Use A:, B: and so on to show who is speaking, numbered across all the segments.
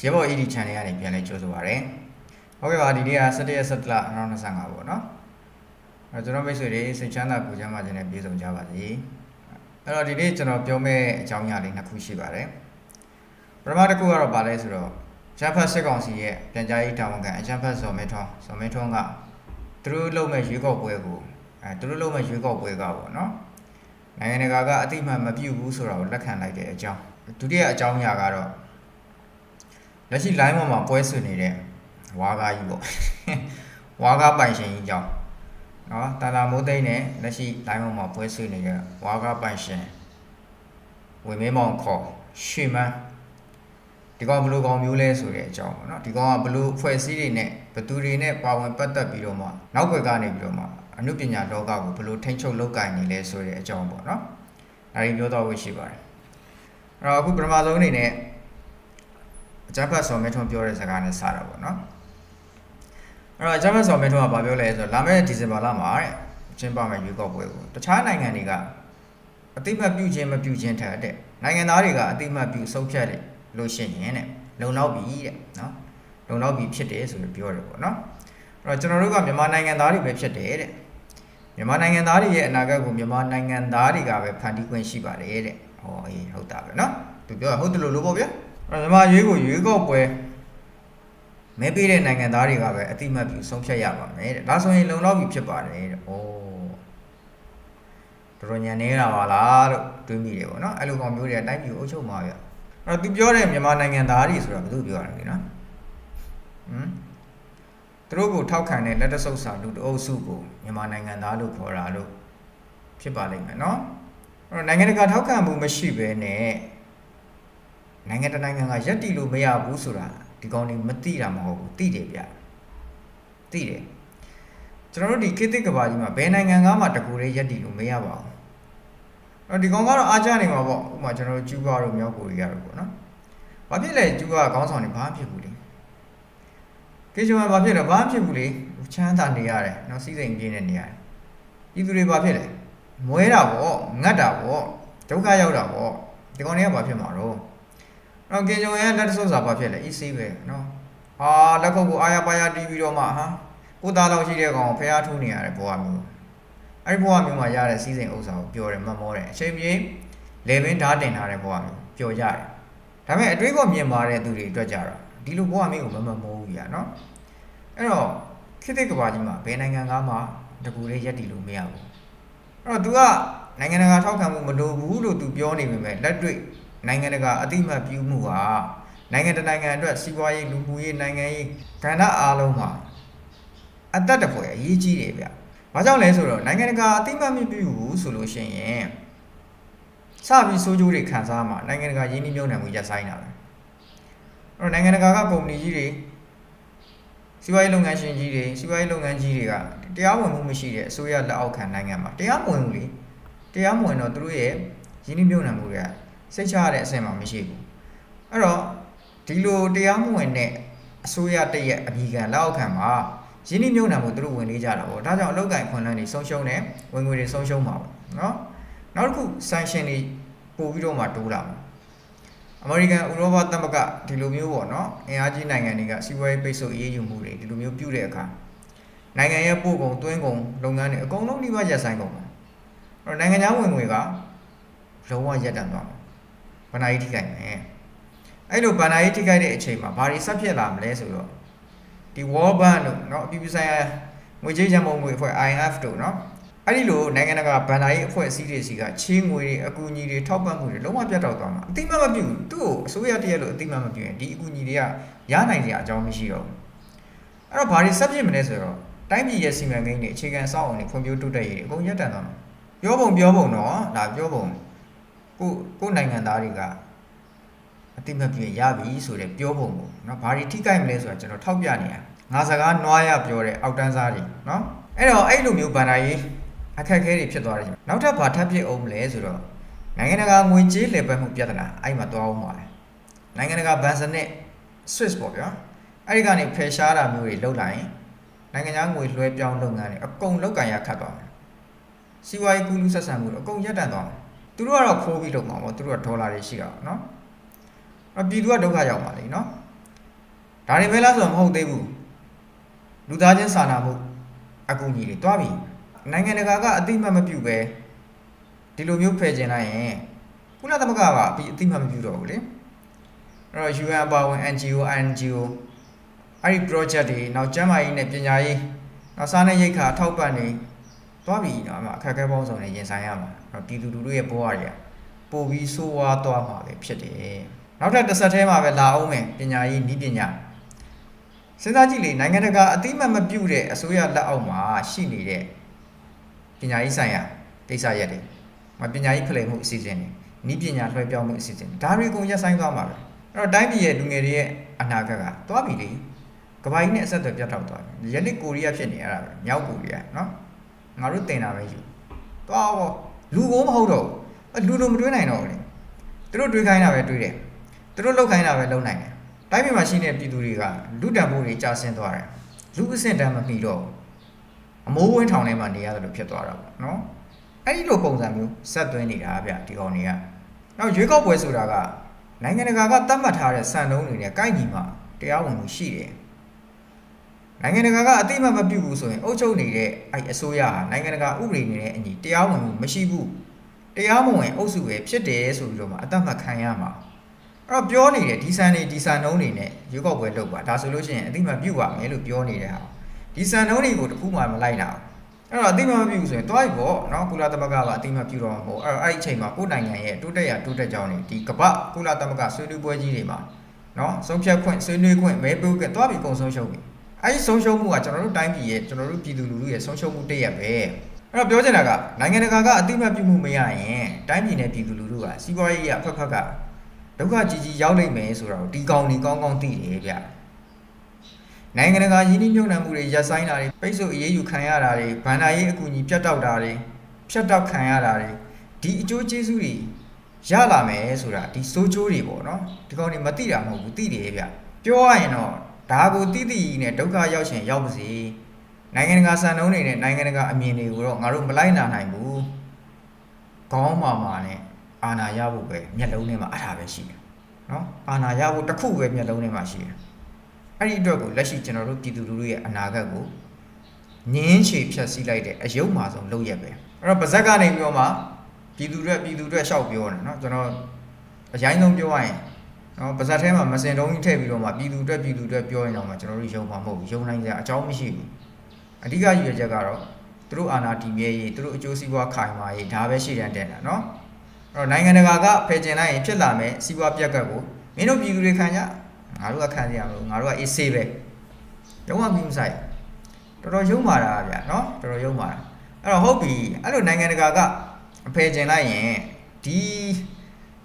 A: ရေဘော် ED channel ကနေပြန်လဲကြိုဆိုပါရစေ။ဟုတ်ကဲ့ပါဒီနေ့က17ရက်17လ2025ပေါ့နော်။အဲကျွန်တော်မိတ်ဆွေတွေစိတ်ချမ်းသာကိုယ်ချမ်းသာခြင်းနဲ့ပြည့်စုံကြပါစေ။အဲ့တော့ဒီနေ့ကျွန်တော်ပြောမယ့်အကြောင်းအရာလေးနှစ်ခုရှိပါတယ်။ပထမတစ်ခုကတော့ဗာလဲဆိုတော့ဂျမ်ဖတ်စစ်ကောင်စီရဲ့ပြန်ကြားရေးတာဝန်ခံအဂျမ်ဖတ်စော်မဲထွန်းစော်မဲထွန်းကသူတို့လုပ်မဲ့ရွေးကောက်ပွဲကိုအဲသူတို့လုပ်မဲ့ရွေးကောက်ပွဲကပေါ့နော်။နိုင်ငံတကာကအတိအမှန်မပြုဘူးဆိုတာကိုလက်ခံလိုက်တဲ့အကြောင်းဒုတိယအကြောင်းအရာကတော့ လက်ရှိ line ပေါ်မှာပွဲဆွနေတဲ့ဝါကားကြီးပေါ့ဝါကားပိုင်ရှင်ကြီးကြောင့်နော်တာတာမိုးသိန်းနဲ့လက်ရှိ line ပေါ်မှာပွဲဆွနေတဲ့ဝါကားပိုင်ရှင်ဝေမင်းမောင်ခေါ်ရွှေမန်းဒီကောင်ဘယ်လိုကောင်မျိုးလဲဆိုတဲ့အကြောင်းပေါ့နော်ဒီကောင်ကဘယ်လိုဖွဲ့စည်းတွေနဲ့ဘယ်သူတွေနဲ့ပါဝင်ပတ်သက်ပြီးတော့မှနောက်ွယ်ကနေပြီးတော့မှအနုပညာလောကကိုဘယ်လိုထိန်းချုပ်လုပ်ကိုင်နေလဲဆိုတဲ့အကြောင်းပေါ့နော်ဒါတွေပြောတော့ဝရှိပါတယ်အဲ့တော့အခုပထမဆုံးအနေနဲ့ အကြမ်းဖက်ဆော်မဲထွန်းပြောတဲ့စကားနဲ့စတာပေါ့နော်အဲ့တော့အကြမ်းဖက်ဆော်မဲထွန်းကဘာပြောလဲဆိုတော့လာမယ့်ဒီဇင်ဘာလမှာတဲ့ကျင်းပမယ့်ရွေးကောက်ပွဲကိုတခြားနိုင်ငံတွေကအတိမတ်ပြုခြင်းမပြုခြင်းထက်တဲ့နိုင်ငံသားတွေကအတိမတ်ပြုဆုံးဖြတ်တယ်လို့ရှိရင်တဲ့လုံလောက်ပြီတဲ့နော်လုံလောက်ပြီဖြစ်တယ်ဆိုပြီးပြောတယ်ပေါ့နော်အဲ့တော့ကျွန်တော်တို့ကမြန်မာနိုင်ငံသားတွေပဲဖြစ်တယ်တဲ့မြန်မာနိုင်ငံသားတွေရဲ့အနာဂတ်ကိုမြန်မာနိုင်ငံသားတွေကပဲဖန်တီးခွင့်ရှိပါတယ်တဲ့ဟောအေးဟုတ်တာပဲနော်သူပြောတာဟုတ်တယ်လို့လို့ပေါ့ဗျာ အဲ့တော့မြန်မာရွေးကိုရွေးကောက်ပွဲမဲပေးတဲ့နိုင်ငံသားတွေကပဲအတိမတ်ပြုဆုံးဖြတ်ရပါမယ်တဲ့ဒါဆိုရင်လုံလောက်ပြီဖြစ်ပါတယ်တဲ့။ဩတော်တော်ညံနေတာပါလားလို့တွေးမိတယ်ပေါ့နော်။အဲ့လိုကောင်မျိုးတွေကတိုင်းပြည်ကိုအုပ်ချုပ်မှာဗျ။အဲ့တော့သူပြောတဲ့မြန်မာနိုင်ငံသားတွေဆိုတာဘယ်သူပြောရလဲနော်။ဟမ်သူတို့ကိုထောက်ခံတဲ့လက်တဆုပ်စာလူတအုပ်စုကိုမြန်မာနိုင်ငံသားလို့ခေါ်တာလို့ဖြစ်ပါလိမ့်မယ်နော်။အဲ့တော့နိုင်ငံတကာထောက်ခံမှုမရှိဘဲနဲ့ နိုင်ငံတစ်နိုင်ငံကရက်တီလို့မရဘူးဆိုတာဒီကောင်တွေမသိတာမဟုတ်ဘူးသိတယ်ဗျသိတယ်ကျွန်တော်တို့ဒီခေတ်သစ်ကဘာကြီးမှာဘယ်နိုင်ငံကမှတကူလေးရက်တီလို့မရပါဘူးအဲ့ဒီကောင်ကတော့အားကြနေမှာပေါ့ဥပမာကျွန်တော်တို့ကျူးဘာတို့မြောက်ကိုရီးယားတို့ပေါ့နော်ဘာဖြစ်လဲကျူးဘာခေါင်းဆောင်တွေဘာဖြစ်ဘူးလေကေဂျွန်ကဘာဖြစ်လဲဘာဖြစ်ဘူးလေချမ်းသာနေရတယ်နော်စီးစိမ်ပြင်းနေနေရတယ်ပြည်သူတွေဘာဖြစ်လဲမွဲတာပေါ့ငတ်တာပေါ့ဒုက္ခရောက်တာပေါ့ဒီကောင်တွေကဘာဖြစ်မှာတော့ တော့ကင်ဂျုံရဲ့လက်တဆုပ်စာဘာဖြစ်လဲ EC ပဲနော်ဟာလက်ခုပ်ကိုအာရပါရတီးပြီးတော့မှဟာကိုသားလောက်ရှိတဲ့ကောင်ဖះထူးနေရတယ်ဘဝမျိုးအဲ့ဒီဘဝမျိုးမှာရတဲ့စီးစိမ်ဥစ္စာကိုပျော်တယ်မမောတယ်အချိန်ပြေးလေပင်ဓာတ်တင်ထားတဲ့ဘဝမျိုးပျော်ကြတယ်ဒါပေမဲ့အတွေးကမြင်ပါတဲ့သူတွေအတွက်ကြတော့ဒီလိုဘဝမျိုးကိုမမမိုးဘူးညာနော်အဲ့တော့ခေတ်သစ်ကဘာကြီးမှာဘယ်နိုင်ငံကမှတကူလေးရက်တည်လို့မရဘူးအဲ့တော့ तू ကနိုင်ငံတကာထောက်ခံမှုမလိုဘူးလို့ तू ပြောနေပေမဲ့လက်တွေ့ နိုင်ငံတကာအတိမတ်ပြုမှုဟာနိုင်ငံတစ်နိုင်ငံအတွက်စီးပွားရေးလူမှုရေးနိုင်ငံရေးကဏ္ဍအားလုံးမှာအသက်တပွဲအရေးကြီးတယ်ဗျ။ဘာကြောင့်လဲဆိုတော့နိုင်ငံတကာအတိမတ်မပြုဘူးဆိုလို့ရှိရင်စပြီးစိုးကျိုးတွေခံစားမှာနိုင်ငံတကာရင်းနှီးမြှုပ်နှံမှုရပ်ဆိုင်းတာပဲ။အဲ့တော့နိုင်ငံတကာကကုမ္ပဏီကြီးတွေစီးပွားရေးလုပ်ငန်းရှင်ကြီးတွေစီးပွားရေးလုပ်ငန်းကြီးတွေကတရားဝင်မှုမရှိတဲ့အစိုးရလက်အောက်ခံနိုင်ငံမှာတရားမဝင်ဘူးလေ။တရားမဝင်တော့သူတို့ရဲ့ရင်းနှီးမြှုပ်နှံမှုတွေက စိတ်ချရတဲ့အဆင့်မှာမရှိဘူးအဲ့တော့ဒီလိုတရားမဝင်တဲ့အစိုးရတရက်အမိခံလက်အောက်ခံမှာရင်းနှီးမြှုပ်နှံမှုသူတို့ဝင်လေးကြတာပေါ့ဒါကြောင့်အလောက်ကန်ခွန်လန်းတွေဆုံးရှုံးတယ်ဝင်ငွေတွေဆုံးရှုံးမှာပေါ့နော်နောက်တစ်ခု sanction တွေပို့ပြီးတော့မှတိုးလာမှာအမေရိကန်ဥရောပသမဂ္ဂဒီလိုမျိုးပေါ့နော်အင်အားကြီးနိုင်ငံတွေကစီးပွားရေးပိတ်ဆို့အရေးယူမှုတွေဒီလိုမျိုးပြုတဲ့အခါနိုင်ငံရဲ့ပို့ကုန်သွင်းကုန်လုပ်ငန်းတွေအကုန်လုံးနှိမ့်ပါရပ်ဆိုင်ကုန်မှာအဲ့တော့နိုင်ငံခြားဝင်ငွေကလုံးဝရပ်တန့်သွားမှာ ဘဏ္ဍာရေးထိခိုက်မယ်အဲ့လိုဘဏ္ဍာရေးထိခိုက်တဲ့အချိန်မှာဘာတွေဆက်ဖြစ်လာမလဲဆိုတော့ဒီ World Bank တို့เนาะအပြည်ပြည်ဆိုင်ရာငွေကြေးရန်ပုံငွေအဖွဲ့ IMF တို့เนาะအဲ့ဒီလိုနိုင်ငံတကာဘဏ္ဍာရေးအဖွဲ့အစည်းတွေစီကချေးငွေတွေအကူအညီတွေထောက်ပံ့မှုတွေလုံးဝပြတ်တောက်သွားမှာအတိမတ်မပြုဘူးသူ့ကိုအစိုးရတရက်လို့အတိမတ်မပြုရင်ဒီအကူအညီတွေကရနိုင်ကြအကြောင်းမရှိတော့ဘူးအဲ့တော့ဘာတွေဆက်ဖြစ်မလဲဆိုတော့တိုင်းပြည်ရဲ့စီမံကိန်းတွေအခြေခံအဆောက်အအုံတွေဖွံ့ဖြိုးတိုးတက်ရေးတွေအကုန်ရပ်တန့်သွားမှာပြောပုံပြောပုံတော့ဒါပြောပုံ ကိုကိုနိုင်ငံသားတွေကအတိမတ်ပြင်ရပြီဆိုတဲ့ပြောပုံပေါ့နော်ဘာတွေထိခိုက်မလဲဆိုတာကျွန်တော်ထောက်ပြနေတာငါစကားနွားရပြောတဲ့အောက်တန်းစားတွေနော်အဲ့တော့အဲ့လိုမျိုးဗန္ဒာရေးအခက်အခဲတွေဖြစ်သွားတယ်နောက်ထပ်ဘာထပ်ဖြစ်အောင်မလဲဆိုတော့နိုင်ငံတကာငွေကြေးလည်ပတ်မှုပြဿနာအဲ့မှာသွားအောင်ပါလေနိုင်ငံတကာဘဏ်စနစ် Swiss ပေါ့ဗျာအဲ့ဒီကနေဖယ်ရှားတာမျိုးတွေလုပ်လိုက်ရင်နိုင်ငံသားငွေလွှဲပြောင်းလုပ်ငန်းတွေအကုန်လောက်ကင်ရခတ်သွားမယ်စီးပွားရေးကူးလူဆက်ဆံမှုတွေအကုန်ရပ်တန့်သွားမယ် သူတို့ကတော့ခိုးပြီးလုပ်မှာပေါ့သူတို့ကဒေါ်လာတွေရှိတာပေါ့နော်အပြည်သူကဒုက္ခရောက်ပါလိမ့်နော်ဒါတွေပဲလားဆိုတော့မဟုတ်သေးဘူးလူသားချင်းစာနာမှုအကူအညီတွေတွားပြီနိုင်ငံတကာကအတိအမှတ်မပြုပဲဒီလိုမျိုးဖယ်ကျင်လိုက်ရင်ကုလသမဂ္ဂကအပြီးအတိအမှတ်မပြုတော့ဘူးလေအဲ့တော့ UN အပါဝင် NGO NGO အဲ့ဒီ project တွေနောက်ကျန်းမာရေးနဲ့ပညာရေးနောက်စားနပ်ရိက္ခာအထောက်ပံ့တွေ တွားပြီနော်အမအခက်အခဲပေါင်းစုံနဲ့ရင်ဆိုင်ရမှာအဲ့တော့ပြည်သူလူထုရဲ့ဘဝတွေကပိုပြီးဆိုးဝါးသွားမှာပဲဖြစ်တယ်နောက်ထပ်တစ်ဆက်ထဲမှာပဲလာအောင်မယ်ပညာရေးဤပညာစဉ်းစားကြည့်လေနိုင်ငံတကာအတိမတ်မပြုတ်တဲ့အစိုးရလက်အောက်မှာရှိနေတဲ့ပညာရေးဆိုင်ရာကိစ္စရပ်တွေမပညာရေးဖလှယ်မှုအစီအစဉ်တွေဤပညာလွှဲပြောင်းမှုအစီအစဉ်တွေဒါတွေကုန်ရပ်ဆိုင်သွားမှာပဲအဲ့တော့တိုင်းပြည်ရဲ့လူငယ်တွေရဲ့အနာဂတ်ကသွားပြီလေကဘာကြီးနဲ့အဆက်အသွယ်ပြတ်တောက်သွားပြီယနေ့ကိုရီးယားဖြစ်နေရတာပဲမြောက်ကိုရီးယားနော် ငါတို့တင်တာပဲယူသွားတော့လူကိုမဟုတ်တော့ဘူးလူလိုမတွေးနိုင်တော့ဘူးလေသူတို့တွေးခိုင်းတာပဲတွေးတယ်သူတို့လောက်ခိုင်းတာပဲလောက်နိုင်တယ်တိုင်းပြည်မှာရှိနေတဲ့ပြည်သူတွေကလူတံပိုးတွေကြာဆင်းသွားတယ်လူအဆင့်တန်းမမီတော့ဘူးအမိုးဝင်းထောင်ထဲမှာနေရတယ်လို့ဖြစ်သွားတာပေါ့နော်အဲ့ဒီလိုပုံစံမျိုးဆက်သွင်းနေတာဗျဒီကောင်တွေကနောက်ရွေးကောက်ပွဲဆိုတာကနိုင်ငံတကာကသတ်မှတ်ထားတဲ့စံနှုန်းတွေနဲ့ကိုက်ညီမှတရားဝင်မှုရှိတယ် နိုင်ငံတကာကအတိအမှတ်မပြုဘူးဆိုရင်အုပ်ချုပ်နေတဲ့အဲ့အစိုးရဟာနိုင်ငံတကာဥပဒေနဲ့အညီတရားဝင်မှုမရှိဘူးတရားမဝင်အုပ်စုပဲဖြစ်တယ်ဆိုပြီးတော့မှအသက်မှတ်ခံရမှာအဲ့တော့ပြောနေတယ်ဒီဆန်နေဒီဆန်နှုံးနေနဲ့ရွေးကောက်ပွဲလုပ်ပါဒါဆိုလို့ရှိရင်အတိမပြုတ်ပါမယ်လို့ပြောနေတဲ့ဟာဒီဆန်နှုံးတွေကိုတခုမှမလိုက်တာအဲ့တော့အတိမမပြုတ်ဆိုရင်တွားပြီပေါ့နော်ကုလသမဂ္ဂကအတိမပြုတ်တော့မှာပေါ့အဲ့တော့အဲ့ဒီအချိန်မှာကိုယ်နိုင်ငံရဲ့တိုးတက်ရတိုးတက်ကြောင်းနေဒီကပ္ပကုလသမဂ္ဂဆွေးနွေးပွဲကြီးတွေမှာနော်ဆုံးဖြတ်ခွင့်ဆွေးနွေးခွင့်မဲပေးခွင့်တွားပြီကုန်ဆုံးရှုံးပြီ အဲ့ဒီဆုံးရှုံးမှုကကျွန်တော်တို့တိုင်းပြည်ရဲ့ကျွန်တော်တို့ပြည်သူလူထုရဲ့ဆုံးရှုံးမှုတစ်ရက်ပဲအဲ့တော့ပြောချင်တာကနိုင်ငံတကာကအတိမပြုတ်မှုမရရင်တိုင်းပြည်နဲ့ပြည်သူလူထုကစီးပွားရေးအဖက်ဖက်ကဒုက္ခကြီးကြီးရောက်လိမ့်မယ်ဆိုတော့ဒီကောင်ဒီကောင်းကောင်းသိတယ်ဗျနိုင်ငံတကာယင်းနှိမ့်ညွန့်နှံမှုတွေရပ်ဆိုင်းတာတွေပိတ်ဆို့အရေးယူခံရတာတွေဗန္ဒာရေးအကူအညီပြတ်တောက်တာတွေဖြတ်တောက်ခံရတာတွေဒီအကျိုးကျေးဇူးတွေရလာမယ်ဆိုတာဒီစိုးချိုးတွေပေါ့နော်ဒီကောင်တွေမသိတာမဟုတ်ဘူးသိတယ်ဗျပြောရရင်တော့ ဒါကိုတိတိနဲ့ဒုက္ခရောက်ရှင်ရောက်ပါစေနိုင်ငံတကာစံနှုန်းတွေနဲ့နိုင်ငံတကာအမြင်တွေကိုတော့ငါတို့မလိုက်နာနိုင်ဘူးကောင်းမာမာနဲ့အာနာရဖို့ပဲမျက်လုံးထဲမှာအထာပဲရှိတယ်နော်အာနာရဖို့တစ်ခုပဲမျက်လုံးထဲမှာရှိတယ်အဲ့ဒီအတွက်ကိုလက်ရှိကျွန်တော်တို့ပြည်သူလူထုရဲ့အနာဂတ်ကိုငင်းချေဖြတ်စည်းလိုက်တဲ့အယုံမာဆုံးလုပ်ရက်ပဲအဲ့တော့ပါဇက်ကနေပြောမှပြည်သူတွေပြည်သူတွေရှောက်ပြောတယ်နော်ကျွန်တော်အရင်ဆုံးပြောရရင် နော်ပါဇက်ထဲမှာမစင်တုံးကြီးထည့်ပြီးတော့မှပြည်သူတွေပြည်သူတွေပြောရင်တော့မှကျွန်တော်တို့ယုံမှာမဟုတ်ဘူးယုံနိုင်ကြအကြောင်းမရှိဘူးအဓိကရည်ရွယ်ချက်ကတော့သူတို့အာဏာတည်မြဲရေးသူတို့အကျိုးစီးပွားခိုင်မာရေးဒါပဲရှိတဲ့တဲ့နော်အဲ့တော့နိုင်ငံတကာကဖယ်ကျင်လိုက်ရင်ဖြစ်လာမယ်စီးပွားပြက်ကတ်ကိုမင်းတို့ပြည်သူတွေခံကြငါတို့ကခံရမလို့ငါတို့ကအေးဆေးပဲရုံးဝပြီးမဆိုင်တော်တော်ယုံမာတာဗျာနော်တော်တော်ယုံမာတာအဲ့တော့ဟုတ်ပြီအဲ့လိုနိုင်ငံတကာကဖယ်ကျင်လိုက်ရင်ဒီ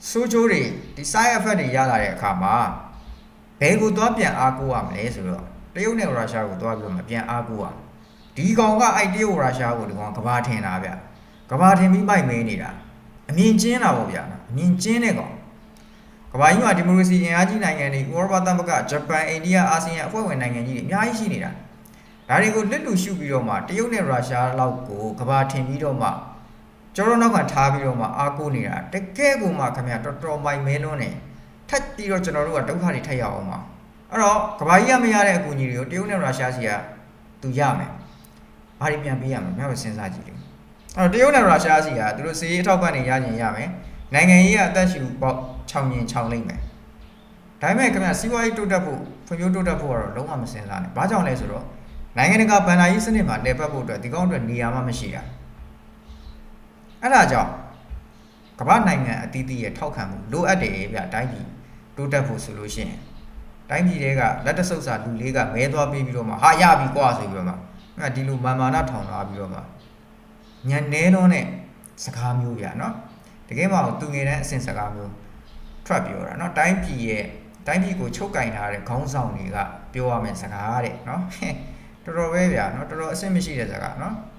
A: ဆိုးချိုးတွေဒီ side effect တွေရလာတဲ့အခါမှာဘယ်ကိုသွားပြန်အားကိုးရမလဲဆိုတော့တရုတ်နဲ့ရုရှားကိုသွားပြီးတော့မပြန်အားကိုးရဒီကောင်ကအဲ့တရုတ်ရုရှားကိုဒီကောင်ကဘာထင်တာဗျကဘာထင်ပြီးမိုက်မဲနေတာအမြင်ကျင်းတာပေါ့ဗျာအမြင်ကျင်းတဲ့ကောင်ကမ္ဘာကြီးမှာဒီမိုကရေစီအင်အားကြီးနိုင်ငံတွေဥရောပသမဂ္ဂဂျပန်အိန္ဒိယအာဆီယံအဖွဲ့ဝင်နိုင်ငံကြီးတွေအများကြီးရှိနေတာဒါတွေကိုလက်လူရှုပြီးတော့မှတရုတ်နဲ့ရုရှားလောက်ကိုကမ္ဘာထင်ပြီးတော့မှ ကျောင်းတော့ကထားပြီးတော့မှအားကိုးနေတာတကယ်ကိုမှခင်ဗျာတော်တော်မိုင်မဲလွန်းနေထက်ပြီးတော့ကျွန်တော်တို့ကဒုက္ခတွေထက်ရအောင်ပါအဲ့တော့ကမ္ဘာကြီးကမရတဲ့အကူအညီတွေကိုတရုတ်နဲ့ရုရှားစီကသူရမယ်ဘာတွေပြန်ပေးရမလဲများပဲစဉ်းစားကြည့်လေအဲ့တော့တရုတ်နဲ့ရုရှားစီကသူတို့စီးရေးအထောက်ပံ့နေရရင်ရမယ်နိုင်ငံရေးကအသက်ရှူပေါက်6ညင်6လိမ့်မယ်ဒါပေမဲ့ခင်ဗျစီးပွားရေးတိုးတက်ဖို့ဖွံ့ဖြိုးတိုးတက်ဖို့ကတော့လုံးဝမစင်စားနဲ့ဘာကြောင့်လဲဆိုတော့နိုင်ငံတကာဗန်နာရေးစနစ်မှာလဲပတ်ဖို့အတွက်ဒီကောင်းအတွက်နေရာမှမရှိတာ အဲ့ဒါကြောင့်ကမ္ဘာနိုင်ငံအသီးသီးရဲ့ထောက်ခံမှုလိုအပ်တယ်ဗျတိုင်းပြည်တိုးတက်ဖို့ဆိုလို့ရှိရင်တိုင်းပြည်တွေကလက်တဆုပ်စာလူလေးကမဲသွားပြီးပြီးတော့မှဟာရပြီကွာဆိုပြီးတော့မှအဲ့ဒါဒီလိုမာမာနထောင်လာပြီးတော့မှညံနေတော့နဲ့စကားမျိုးဗျာနော်တကယ်မှသူငယ်တဲ့အဆင့်စကားမျိုးထွက်ပြောတာနော်တိုင်းပြည်ရဲ့တိုင်းပြည်ကိုချုပ်ကင်ထားတဲ့ခေါင်းဆောင်တွေကပြောရမယ့်စကားတဲ့နော်တော်တော်ပဲဗျာနော်တော်တော်အဆင့်မရှိတဲ့စကားနော်အဲ့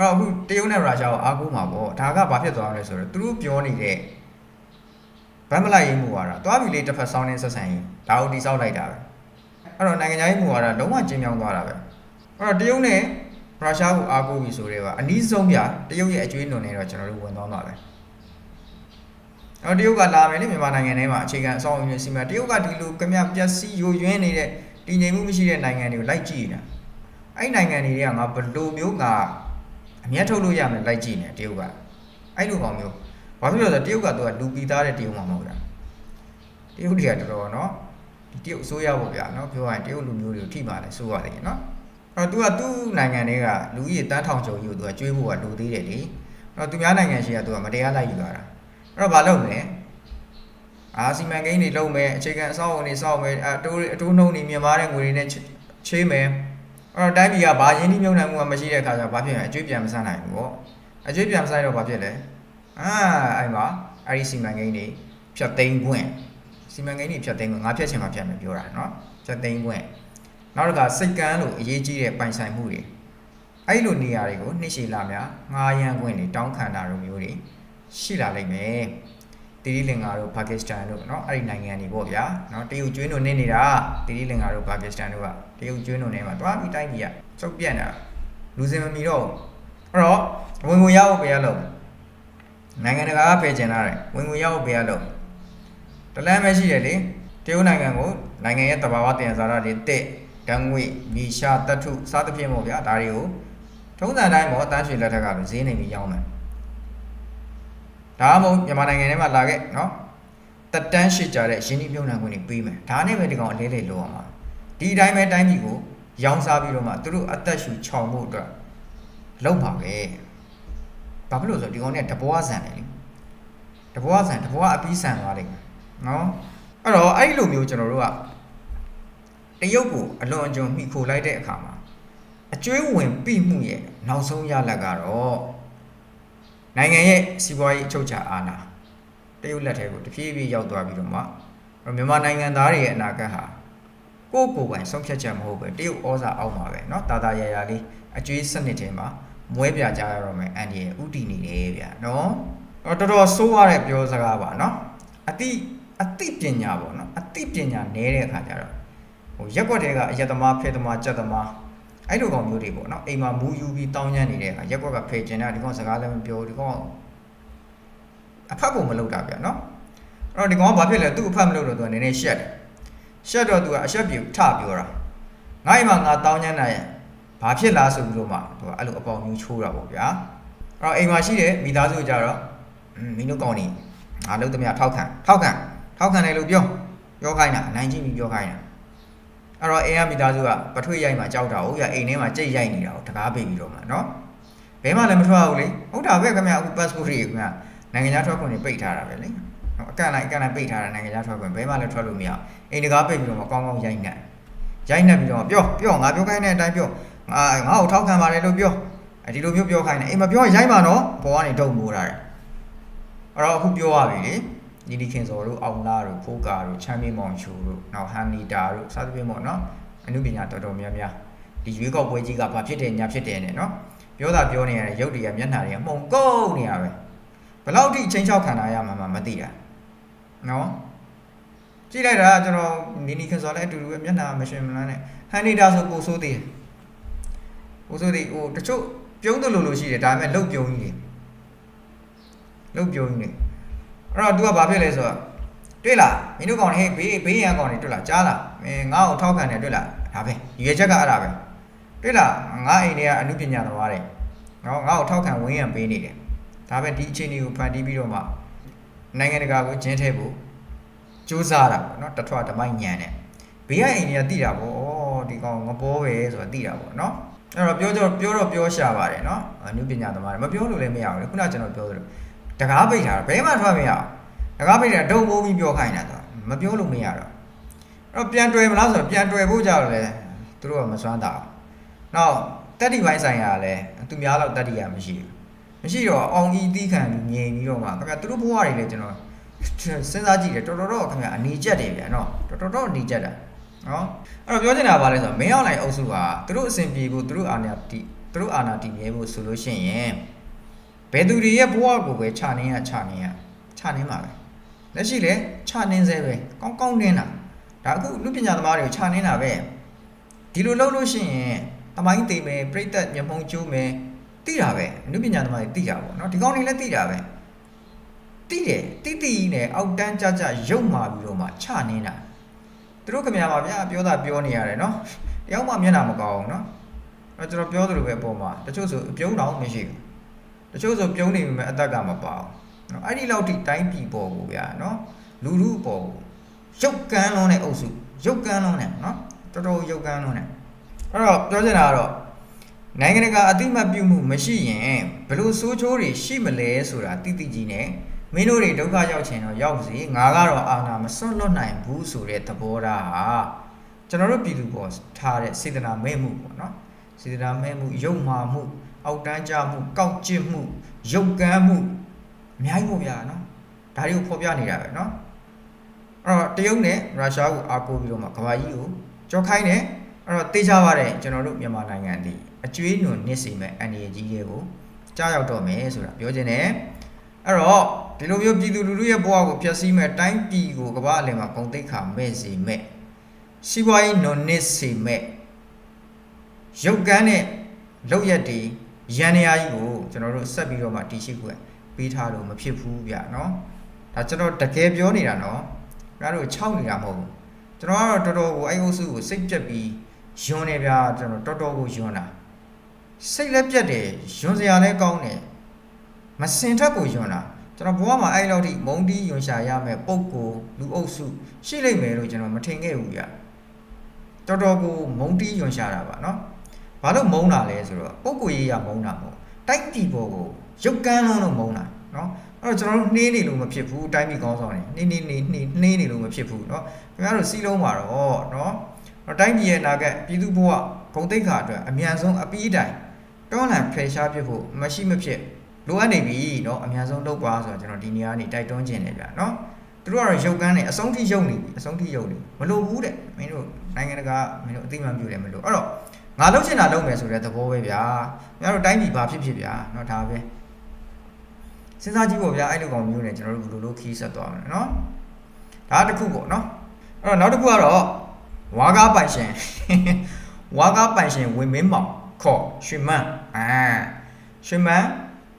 A: တော့အခုတရုတ်နဲ့ရုရှားကိုအားကိုးမှာပေါ့ဒါကဘာဖြစ်သွားလဲဆိုတော့သူတို့ပြောနေတဲ့ဗမ်းမလိုက်ရေးမူဝါဒသွားပြီလေတစ်ဖက်ဆောင်းနေဆက်ဆံရင်ဒါကိုတိစောက်လိုက်တာပဲအဲ့တော့နိုင်ငံခြားရေးမူဝါဒလုံးဝကျင်းမြောင်းသွားတာပဲအဲ့တော့တရုတ်နဲ့ရုရှားကိုအားကိုးပြီဆိုတော့အနည်းဆုံးပြတရုတ်ရဲ့အကျွေးနွန်နေတော့ကျွန်တော်တို့ဝင်သွားမှာပဲအော်တရုတ်ကလာမယ်လေမြန်မာနိုင်ငံထဲမှာအခြေခံအဆောက်အအုံတွေစီမံတရုတ်ကဒီလိုကမြပျက်စီးယိုယွင်းနေတဲ့တတည်ငြိမ်မှုမရှိတဲ့နိုင်ငံတွေကိုလိုက်ကြည့်နေတာအဲ့နိုင်ငံတွေကငါဘယ်လိုမျိုးက အမျက်ထုတ်လို့ရမယ်လိုက်ကြည့်နေတရုတ်ကအဲ့လိုကောင်မျိုးဘာဖြစ်လို့လဲဆိုတော့တရုတ်ကသူကလူပီသားတဲ့တရုတ်မှမဟုတ်တာတရုတ်တွေကတော်တော်နော်ဒီတရုတ်အစိုးရပေါ့ဗျာနော်ပြောရရင်တရုတ်လူမျိုးတွေကိုထိပါလေစိုးရတယ်နော်အဲ့တော့ तू ကသူ့နိုင်ငံတွေကလူကြီးတန်းထောင်ကျော်ကြီးကို तू ကကျွေးဖို့ကလိုသေးတယ်လေအဲ့တော့သူများနိုင်ငံရှိက तू ကမတရားလိုက်ယူလာတာအဲ့တော့ဘာလုပ်မလဲ အာစီမံကိန်းတွေလုပ်မယ်အခြေခံအဆောက်အအုံတွေဆောက်မယ်အတိုးအတိုးနှုံတွေမြန်မာတဲ့ငွေတွေနဲ့ချေးမယ် အဲ့တော့တိုင်းပြည်ကဘာရင်းနှီးမြှုပ်နှံမှုကမရှိတဲ့အခါကျတော့ဘာဖြစ်လဲအကျွေးပြန်မဆန်းနိုင်ဘူးပေါ့အကျွေးပြန်မဆန်းတော့ဘာဖြစ်လဲအာအဲ့မှာအဲ့ဒီစီမံကိန်းတွေဖြတ်သိမ်းခွင့်စီမံကိန်းတွေဖြတ်သိမ်းခွင့်ငါဖြတ်ချင်မှဖြတ်မယ်ပြောတာเนาะဖြတ်သိမ်းခွင့်နောက်တစ်ခါစိတ်ကန်းလို့အရေးကြီးတဲ့ပိုင်ဆိုင်မှုတွေအဲ့လိုနေရာတွေကိုနှိမ့်ရှည်လာများငားရမ်းခွင့်တွေတောင်းခံတာလိုမျိုးတွေရှိလာလိမ့်မယ် တီရီလင်္ကာတို့ပါကစ္စတန်တို့เนาะအဲ့ဒီနိုင်ငံတွေပေါ့ဗျာเนาะတရုတ်ကျွင်းတို့နေနေတာတီရီလင်္ကာတို့ပါကစ္စတန်တို့က တရုတ်ကျွန်းတို့ထဲမှာသွားပြီးတိုက်ကြီးကစုပ်ပြန့်တာလူစင်မမီတော့ဘူးအဲ့တော့ဝင်ငွေရဖို့ပေးရလို့နိုင်ငံတကာကပယ်ကျင်လာတယ်ဝင်ငွေရဖို့ပေးရလို့တလန်းပဲရှိတယ်လေတရုတ်နိုင်ငံကိုနိုင်ငံရဲ့တဘာဝတင်စားရတွေတက်ဓာငွေမီရှာတတ်ထုစသဖြင့်ပေါ့ဗျာဒါတွေကိုထုံးစံတိုင်းပေါ့တန်းရွှေလက်ထက်ကလိုဈေးနေပြီးရောင်းတယ်ဒါမှမဟုတ်မြန်မာနိုင်ငံထဲမှာလာခဲ့နော်တက်တန်းရှိကြတဲ့ရင်းနှီးမြှုပ်နှံခွင့်တွေပေးမယ်ဒါနဲ့ပဲဒီကောင်အလေးလေးလိုအောင်ပါ ဒီအတိုင်းပဲတိုင်းပြည်ကိုရောင်းစားပြီးတော့မှသူတို့အသက်ရှူချောင်ဖို့အတွက်လုပ်ပါပဲဘာဖြစ်လို့လဲဆိုတော့ဒီကောင်เนี่ยတဘွားဆန်တယ်လေတဘွားဆန်တဘွားအပီးဆန်သွားလိမ့်မယ်เนาะအဲ့တော့အဲ့ဒီလိုမျိုးကျွန်တော်တို့ကတရုတ်ကိုအလွန်အကျွံမှီခိုလိုက်တဲ့အခါမှာအကျွေးဝင်ပြမှုရဲ့နောက်ဆုံးရလဒ်ကတော့ နိုင်ငံရဲ့စီးပွားရေးအချုပ်အခြာအာဏာတရုတ်လက်ထဲကိုတဖြည်းဖြည်းရောက်သွားပြီးတော့မှမြန်မာနိုင်ငံသားတွေရဲ့အနာဂတ်ဟာ ကိုယ့်ကိုယ်ပိုင်ဆုံးဖြတ်ချက်မဟုတ်ပဲတရုတ်ဩဇာအောက်မှာပဲเนาะတာတာရရလေးအကျွေးစနစ်ထဲမှာမွဲပြကြရတော့မယ်အန်ဒီရဲ့ဥတီနေတယ်ဗျာเนาะတော့တော်တော်ဆိုးရတဲ့ပြောစကားပါเนาะအတိအတိပညာပေါ့เนาะအတိပညာနဲတဲ့အခါကျတော့ဟိုရက်ွက်တွေကအယက်သမားဖဲသမားကြက်သမား အဲ့လိုကောင်မျိုးတွေပေါ့နော်အိမ်မှာမူယူပြီးတောင်းညံ့နေတဲ့အခါရက်ကွက်ကဖေကျင်တာဒီကောင်စကားလည်းမပြောဒီကောင်အဖက်ကိုမလုပ်တာဗျာနော်အဲ့တော့ဒီကောင်ကဘာဖြစ်လဲသူ့အဖက်မလုပ်တော့သူကနည်းနည်းရှက်တယ် ရှက်တော့သူကအရှက်ပြေထပြောတာငါ့အိမ်မှာငါတောင်းညံ့တာရဲ့ဘာဖြစ်လားဆိုပြီးတော့မှသူကအဲ့လိုအပေါင်မျိုးချိုးတာပေါ့ဗျာအဲ့တော့အိမ်မှာရှိတဲ့မိသားစုကြတော့อืมမင်းတို့ကောင်နေငါလုပ်သမျှထောက်ခံထောက်ခံထောက်ခံတယ်လို့ပြောပြောခိုင်းတာအနိုင်ကျင့်ပြီးပြောခိုင်းတာအဲ့တော့အိမ်ကမိသားစုကပထွေးရိုက်မှာကြောက်တာဟုတ်ရအိမ်ထဲမှာကြိတ်ရိုက်နေတာကိုတကားပိတ်ပြီးတော့မှာနော်ဘဲမှလည်းမထွက်ဘူးလေဟုတ်တာပဲခင်ဗျအခု passport တွေခင်ဗျနိုင်ငံခြားထွက်ခွင့်တွေပိတ်ထားတာပဲလေနော် အကန့်လိုက်အကန့်လိုက်ပိတ်ထားတာနိုင်ငံခြားထွက်ခွင့်ဘဲမှလည်းထွက်လို့မရအောင်အိမ်တကားပိတ်ပြီးတော့မကောင်းကောင်းရိုက်နေရိုက်နေပြီးတော့ပြောပြောငါပြောခိုင်းတဲ့အတိုင်းပြောငါငါ့ကိုထောက်ခံပါတယ်လို့ပြောအဲဒီလိုမျိုးပြောခိုင်းတယ်အိမ်မပြောရိုက်မှာနော်ဘောကနေတုံမိုးတာတယ်အဲ့တော့အခုပြောရပြီလေညီဒီခင်စော်တို့အောင်လာတို့ဖိုးကာတို့ချမ်းမြေမောင်ချိုတို့နောက်ဟန်နီတာတို့စသဖြင့်ပေါ့နော်အမှုပညာတော်တော်များများဒီရွေးကောက်ပွဲကြီးကဘာဖြစ်တယ်ညာဖြစ်တယ်နဲ့နော်ပြောတာပြောနေရတဲ့ရုပ်တွေကမျက်နှာတွေကမှုံကုန်းနေရပဲဘယ်လောက်ထိချင်းချောက်ခံထားရမှာမှမသိတာ နော်ကြည့်လိုက်တာကျွန်တော်နီနီခင်စော်လည်းအတူတူပဲမျက်နှာမရှင်မလန်းနဲ့ဟန်နေတာဆိုကိုဆိုးသေးတယ်ကိုဆိုးသေးဟိုတချို့ပြုံးတယ်လို့လို့ရှိတယ်ဒါပေမဲ့လုတ်ပြုံးကြီးတွေလုတ်ပြုံးကြီးတွေအဲ့တော့ तू ကဘာဖြစ်လဲဆိုတော့တွေ့လားမင်းတို့ကောင်တွေဟေးဘေးဘေးရန်ကောင်တွေတွေ့လားကြားလားမင်းငါ့ကိုထောက်ခံတယ်တွေ့လားဒါပဲရွေချက်ကအဲ့ဒါပဲတွေ့လားငါအိမ်တွေကအမှုပညာသမားတွေနော်ငါ့ကိုထောက်ခံဝင်းရံပေးနေတယ်ဒါပဲဒီအခြေအနေကိုဖန်တီးပြီးတော့မှ နိုင်ငံတကာကိုကျင်းထဲဖို့စူးစမ်းတာပေါ့နော်တထွားတမိုက်ညံတယ်ဘေးကအိမ်တွေကတိတာပေါ့ဩဒီကောင်ငဘောပဲဆိုတာတိတာပေါ့နော်အဲ့တော့ပြောတော့ပြောတော့ပြောရှာပါတယ်နော်အမှုပညာသမားတွေမပြောလို့လည်းမရဘူးလေခုနကကျွန်တော်ပြောသလိုတကားပိတ်ထားတာဘယ်မှထွက်မရအောင်ငကားပိတ်တာဒုံမိုးပြီးပြောခိုင်းတာတော့မပြောလို့မရတော့အဲ့တော့ပြန်တွေ့မလားဆိုတော့ပြန်တွေ့ဖို့ကြတော့လေသူတို့ကမစွမ်းတာဘူးနောက်တက်တီပိုင်းဆိုင်ရာလည်းသူများတော့တက်တီရမရှိဘူး မရှိတော့အောင်ဤတီးခံပြီးငြိမ်ပြီးတော့မှခင်ဗျာသူတို့ဘဝတွေလည်းကျွန်တော်စဉ်းစားကြည့်တယ်တော်တော်တော့ခင်ဗျာအနေကျက်တယ်ဗျာနော်တော်တော်တော့အနေကျက်တာနော်အဲ့တော့ပြောချင်တာကဘာလဲဆိုတော့မင်းအောင်လိုက်အုပ်စုကသူတို့အစဉ်ပြေဖို့သူတို့အာဏာတီသူတို့အာဏာတည်မြဲဖို့ဆိုလို့ရှိရင်ဘယ်သူတွေရဲ့ဘဝကိုပဲခြာနေရခြာနေရခြာနေမှာပဲလက်ရှိလေခြာနင်းစေပဲကောင်းကောင်းနင်းတာဒါအခုလူပညာသမားတွေကိုခြာနင်းတာပဲဒီလိုလုပ်လို့ရှိရင်တမိုင်းသိမယ်ပြိသက်မျက်မှောင်ကျိုးမယ် သိတာပဲလူပညာသမားတွေသိတာပေါ့နော်ဒီကောင်းတွေလည်းသိတာပဲသိတယ်တိတိနဲ့အောက်တန်းကြကြရုပ်မာပြီးတော့မှခြနင်းတာသူတို့ခင်ဗျာပါဗျာပြောတာပြောနေရတယ်နော်တယောက်မှမျက်နှာမကောင်းဘူးနော်အဲ့ကျွန်တော်ပြောသလိုပဲအပေါ်မှာတချို့ဆိုပြုံးတော့မရှိဘူးတချို့ဆိုပြုံးနေပြီမဲ့အသက်ကမပါဘူးနော်အဲ့ဒီလောက်ထိတိုင်းပြည်ပေါ်ကိုဗျာနော်လူလူပေါ်ကိုရုပ်ကန်းလုံးတဲ့အုပ်စုရုပ်ကန်းလုံးနဲ့နော်တော်တော်ရုပ်ကန်းလုံးနဲ့အဲ့တော့ပြောချင်တာကတော့ နိုင်ငံတကာအတိမတ်ပြုမှုမရှိရင်ဘယ်လို့ဆိုးချိုးတွေရှိမလဲဆိုတာတိတိကြီးနဲ့မင်းတို့တွေဒုက္ခရောက်ချင်တော့ရောက်စီငါကတော့အာနာမစွန့်လွတ်နိုင်ဘူးဆိုတဲ့သဘောထားဟာကျွန်တော်တို့ပြည်သူပေါ်ထားတဲ့စေတနာမဲ့မှုပေါ့နော်စေတနာမဲ့မှုယုံမာမှု အောက်တန်းကြမှုကောက်ကျစ်မှုရုပ်ကမ်းမှုအများကြီးပေါ့ဗျာနော်ဒါတွေကိုဖော်ပြနေတာပဲနော်အဲ့တော့တရုတ်နဲ့ရုရှားကိုအားကိုးပြီးတော့မှကမ္ဘာကြီးကိုကြောက်ခိုင်းတယ်အဲ့တော့တေးကြပါတယ်ကျွန်တော်တို့မြန်မာနိုင်ငံဒီ အကျွေးနွန်နစ်စီမဲ့အန်ရီကြီးတွေကိုကြားရောက်တော့မယ်ဆိုတာပြောချင်တယ်အဲ့တော့ဒီလိုမျိုးပြည်သူလူထုရဲ့ဘဝကိုဖျက်ဆီးမဲ့တိုင်းပြည်ကိုကမ္ဘာအလယ်မှာဂုံတိတ်ခါမဲ့စီမဲ့စီးပွားရေးနွန်နစ်စီမဲ့ရုပ်ကန်းနဲ့လောက်ရက်တွေရန်နေရာကြီးကိုကျွန်တော်တို့ဆက်ပြီးတော့မှတည်ရှိခွင့်ပေးထားလို့မဖြစ်ဘူးဗျเนาะဒါကျွန်တော်တကယ်ပြောနေတာเนาะငါတို့ခြောက်နေတာမဟုတ်ဘူးကျွန်တော်ကတော့တော်တော်ကိုအဲ့အုပ်စုကိုစိတ်ပြက်ပြီးယွန်းနေဗျာကျွန်တော်တော်တော်ကိုယွန်းတာ စိတ်လည်းပြက်တယ်ယွန်းစရာလည်းကောင်းတယ်မစင်ထက်ကိုယွန်းတာကျွန်တော်ဘဝမှာအဲ့လောက်ထိမုံတီးယွန်းရှာရမယ်ပုံကိုလူအုပ်စုရှိလိမ့်မယ်လို့ကျွန်တော်မထင်ခဲ့ဘူးဗျတော်တော်ကိုမုံတီးယွန်းရှာတာပါเนาะဘာလို့မုံတာလဲဆိုတော့ပုံကိုရေးရမုံတာမဟုတ်တိုက်တီပေါ်ကိုရုပ်ကန်းလုံးလို့မုံတာเนาะအဲ့တော့ကျွန်တော်တို့နှေးနေလို့မဖြစ်ဘူးတိုင်းပြည်ကောင်းဆောင်နေနှေးနှေးနှေးနှေးနေလို့မဖြစ်ဘူးเนาะခင်ဗျားတို့စီးလုံးပါတော့เนาะတော့တိုင်းပြည်ရဲ့အနာဂတ်ပြည်သူ့ဘဝဂုံတိတ်ခါအတွက်အမြန်ဆုံးအပီးတိုင် တွန်းလှန်ဖယ်ရှားဖြစ်ဖို့မရှိမဖြစ်လိုအပ်နေပြီเนาะအမြန်ဆုံးလုပ်ပါဆိုတော့ကျွန်တော်ဒီနေရာကနေတိုက်တွန်းခြင်းတယ်ဗျာเนาะသူတို့ကတော့ရုပ်ကန်းနေအဆုံးထိရုပ်နေပြီအဆုံးထိရုပ်နေမလိုဘူးတဲ့မင်းတို့နိုင်ငံတကာမင်းတို့အသိမှန်ပြုတယ်မလို့အဲ့တော့ငါလုပ်ချင်တာလုပ်မယ်ဆိုတဲ့သဘောပဲဗျာခင်ဗျားတို့တိုင်းပြည်ဘာဖြစ်ဖြစ်ဗျာเนาะဒါပဲစဉ်းစားကြည့်ဖို့ဗျာအဲ့လိုကောင်မျိုးနဲ့ကျွန်တော်တို့ဘယ်လိုလုပ်ခီးဆက်သွားမလဲเนาะဒါတစ်ခုပေါ့เนาะအဲ့တော့နောက်တစ်ခုကတော့ဝါကားပိုင်ရှင်ဝါကားပိုင်ရှင်ဝင်မင်းမောင်ခေါ်ရွှေမန်း အဲရွှေမန်း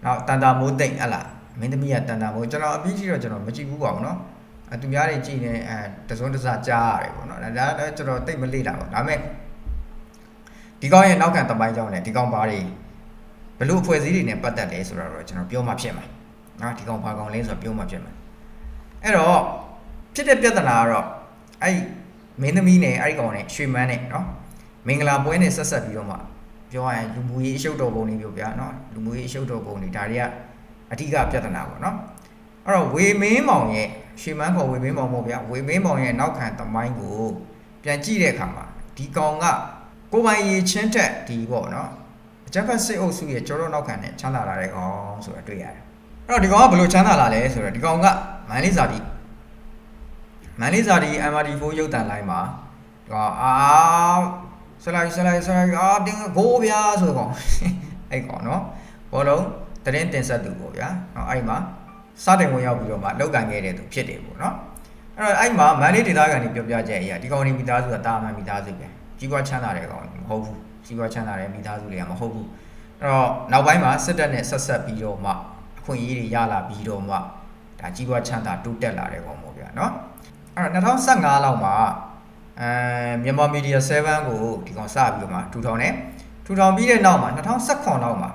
A: နောက်တန်တာမိုးတိတ်ဟလားမင်းသမီးကတန်တာမိုးကျွန်တော်အပြီးကြီးတော့ကျွန်တော်မကြည့်ဘူးပေါ့နော်အသူများတွေကြည့်နေအဲတစုံတစကြားရတယ်ပေါ့နော်ဒါဒါကျွန်တော်တိတ်မလေ့တာပေါ့ဒါမဲ့ဒီကောင်ရဲ့နောက်ခံတပိုင်းကြောင်းနဲ့ဒီကောင်ဘာတွေဘလို့အဖွဲ့အစည်းတွေနဲ့ပတ်သက်လဲဆိုတော့ကျွန်တော်ပြောမှဖြစ်မှာနော်ဒီကောင်ဘာကောင်လဲဆိုတော့ပြောမှဖြစ်မှာအဲ့တော့ဖြစ်တဲ့ပြဿနာကတော့အဲ့မင်းသမီးနဲ့အဲ့ဒီကောင်နဲ့ရွှေမန်းနဲ့နော်မင်္ဂလာပွဲနဲ့ဆက်ဆက်ပြီးတော့မှ ပြောရရင်လူမှုရေးအရှုပ်တော်ပုံတွေမျိုးဗျာနော်လူမှုရေးအရှုပ်တော်ပုံတွေဒါတွေကအဓိကပြဿနာပေါ့နော်အဲ့တော့ဝေမင်းမောင်ရဲ့ရှေမန်းခေါ်ဝေမင်းမောင်ပေါ့ဗျာဝေမင်းမောင်ရဲ့နောက်ခံသမိုင်းကိုပြန်ကြည့်တဲ့အခါမှာဒီကောင်ကကိုပိုင်ရေချင်းတက်ဒီပေါ့နော်အကြက်ဖက်စစ်အုပ်စုရဲ့ကြောတော့နောက်ခံနဲ့ချမ်းသာလာတဲ့ကောင်ဆိုတာတွေ့ရတယ်အဲ့တော့ဒီကောင်ကဘယ်လိုချမ်းသာလာလဲဆိုတော့ဒီကောင်ကမန်လေးစာတီမန်လေးစာတီ MRD4 ရုပ်တံလိုင်းမှာဒီကောင်အာ စလိုက်စလိုက်စလိုက်အာတင်းဂိုးဗျာဆိုတော့အဲ့ကောင်နော်ဘောလုံးတရင်တင်ဆက်သူပေါ့ဗျာနော်အဲ့မှာစတင်ဝင်ရောက်ပြီးတော့မှလောက်ကန်ခဲ့တဲ့သူဖြစ်တယ်ပေါ့နော်အဲ့တော့အဲ့မှာမန်လေးဒေသခံတွေပြောပြကြရဲ့အရာဒီကောင်နေမိသားစုကတာမန်မိသားစုပဲကြီးကွားချမ်းသာတဲ့ကောင်မဟုတ်ဘူးကြီးကွားချမ်းသာတဲ့မိသားစုတွေကမဟုတ်ဘူးအဲ့တော့နောက်ပိုင်းမှာစစ်တပ်နဲ့ဆက်ဆက်ပြီးတော့မှအခွင့်အရေးတွေရလာပြီးတော့မှဒါကြီးကွားချမ်းသာတိုးတက်လာတဲ့ကောင်ပေါ့ဗျာနော်အဲ့တော့2015လောက်မှာ အဲမြန်မာမီဒီယာ7ကိုဒီကောင်စပြီးတော့မှထူထောင်တယ်ထူထောင်ပြီးတဲ့နောက်မှာ2019လောက်မှာ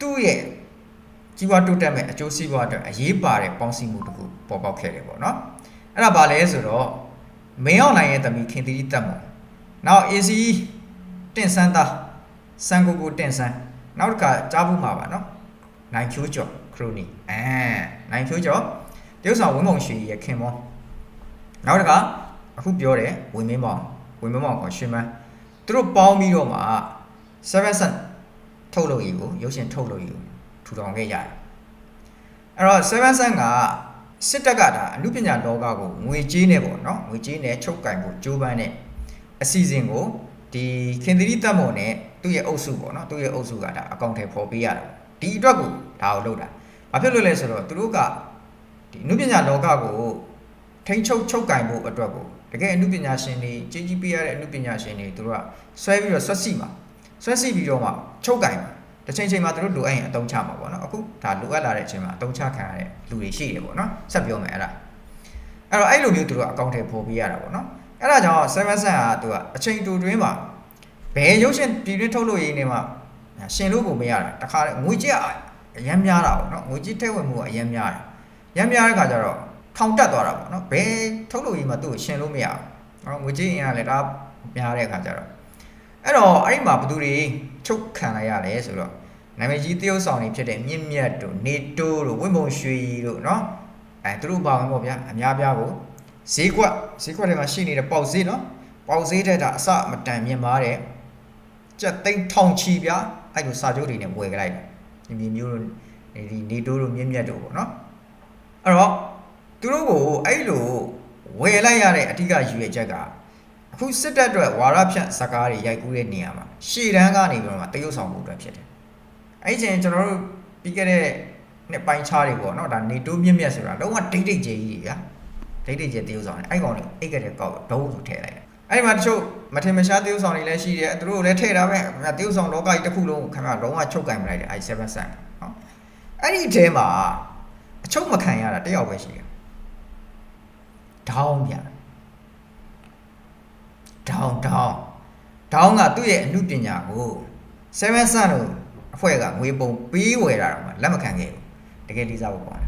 A: သူ့ရဲ့ကြီးပွားတိုးတက်မဲ့အကျိုးစီးပွားအတွက်အရေးပါတဲ့ပေါင်းစည်းမှုတစ်ခုပေါ်ပေါက်ခဲ့တယ်ပေါ့နော်အဲ့ဒါဘာလဲဆိုတော့မင်းအောင်နိုင်ရဲ့သမီးခင်သီရိတက်မော်နောက် AC တင့်ဆန်းသားစံကိုကိုတင့်ဆန်းနောက်တစ်ခါကြားဖို့မှာပါနော်နိုင်ချိုးကျော်ခရိုနီအဲနိုင်ချိုးကျော်တရုတ်ဆောင်ဝင်းမုံရွှေရဲ့ခင်မောနောက်တစ်ခါ အခုပြောတယ်ဝင်းမင်းမောင်ဝင်းမင်းမောင်ကရှင်မန်းသူတို့ပေါင်းပြီးတော့မှ7 cent ထုတ်လို့ရေကိုရုပ်ရှင်ထုတ်လို့ရေကိုထူထောင်ခဲ့ရတယ်အဲ့တော့7 cent ကစစ်တပ်ကဒါအမှုပညာလောကကိုငွေကြေးနဲ့ပေါ့နော်ငွေကြေးနဲ့ချုပ်ကင်ဖို့ကြိုးပမ်းတဲ့အစီအစဉ်ကိုဒီခင်သီရိတက်မော်နဲ့သူ့ရဲ့အုပ်စုပေါ့နော်သူ့ရဲ့အုပ်စုကဒါအကောင့်ထဲပေါ်ပေးရတာဒီအတွက်ကိုဒါကိုလုပ်တာဘာဖြစ်လို့လဲဆိုတော့သူတို့ကဒီအမှုပညာလောကကိုထိန်းချုပ်ချုပ်ကင်ဖို့အတွက်ကို တကယ်အမှုပညာရှင်တွေကြီးကြီးပေးရတဲ့အမှုပညာရှင်တွေသူတို့ကဆွဲပြီးတော့ဆွတ်စီမှာဆွဲစီပြီးတော့မှချုပ်ကင်မှာတစ်ချိန်ချိန်မှာသူတို့လိုအပ်ရင်အသုံးချမှာပေါ့နော်အခုဒါလိုအပ်လာတဲ့အချိန်မှာအသုံးချခံရတဲ့လူတွေရှိတယ်ပေါ့နော်ဆက်ပြောမယ်အဲ့ဒါအဲ့တော့အဲ့လိုမျိုးသူတို့ကအကောင့်ထဲပေါ်ပေးရတာပေါ့နော်အဲ့ဒါကြောင့်7 cent ကသူကအချိန်တူတွင်းမှာဘယ်ရုပ်ရှင်ပြည်တွင်းထုတ်လို့ရင်းနေမှာရှင်လို့ကိုမရတာတခါငွေကြေးအရမ်းများတာပေါ့နော်ငွေကြေးထည့်ဝင်မှုကအရမ်းများတယ်ရမ်းများတဲ့ခါကျတော့ ထောင်တက်သွားတာပေါ့နော်ဘယ်ထုတ်လို့ရင်းမှာသူ့ကိုရှင်လို့မရဘူးနော်ငွေကြေးအင်အားလည်းဒါများတဲ့ခါကျတော့အဲ့တော့အဲ့ဒီမှာဘယ်သူတွေချုပ်ခံလိုက်ရလဲဆိုတော့နာမည်ကြီးတရုတ်ဆောင်တွေဖြစ်တဲ့မြင့်မြတ်တို့နေတိုးတို့ဝင်းပုံရွှေကြီးတို့နော်အဲသူတို့ပါဝင်ပေါ့ဗျာအများပြားကိုဈေးကွက်ဈေးကွက်ထဲမှာရှိနေတဲ့ပေါက်ဈေးနော်ပေါက်ဈေးတဲ့တာအစမတန်မြင်မာတဲ့ကြက်သိန်းထောင်ချီဗျာအဲ့လိုစာချုပ်တွေနဲ့ဝယ်ကြလိုက်တယ်ဒီမျိုးတို့ဒီနေတိုးတို့မြင့်မြတ်တို့ပေါ့နော်အဲ့တော့ သူတို့ကိုအဲ့လိုဝယ်လိုက်ရတဲ့အဓိကရည်ရွယ်ချက်ကအခုစစ်တပ်အတွက်ဝါရဖြန့်စကားတွေရိုက်ကူးတဲ့နေရာမှာရှေ့တန်းကနေပြီးတော့မှတရုတ်ဆောင်မှုအတွက်ဖြစ်တယ်အဲ့ဒီချိန်ကျွန်တော်တို့ပြီးခဲ့တဲ့နှစ်ပိုင်းခြားတွေပေါ့နော်ဒါနေတိုးမြင့်မြတ်ဆိုတာလုံးဝဒိတ်ဒိတ်ကြီးကြီးဗျာဒိတ်ဒိတ်ကြီးတရုတ်ဆောင်တယ်အဲ့ကောင်တွေအိတ်ကတဲ့ကောက်ဒုံးဆိုထည့်လိုက်တယ်အဲ့ဒီမှာတချို့မထင်မရှားတရုတ်ဆောင်တွေလည်းရှိတယ်သူတို့လည်းထည့်တာပဲတရုတ်ဆောင်လောကကြီးတစ်ခုလုံးကိုခင်ဗျာလုံးဝချုပ်ကင်မလိုက်တယ်အဲ့7 cent နော်အဲ့ဒီအထဲမှာအချုပ်မခံရတာတယောက်ပဲရှိတယ် ဒေါင်းပြန်ဒေါင်းဒေါင်းဒေါင်းကသူ့ရဲ့အမှုပညာကို7 cent လို့အဖွဲ့ကငွေပုံပေးဝယ်တာတော့မှလက်မခံခဲ့ဘူးတကယ်လေးစားဖို့ပေါ့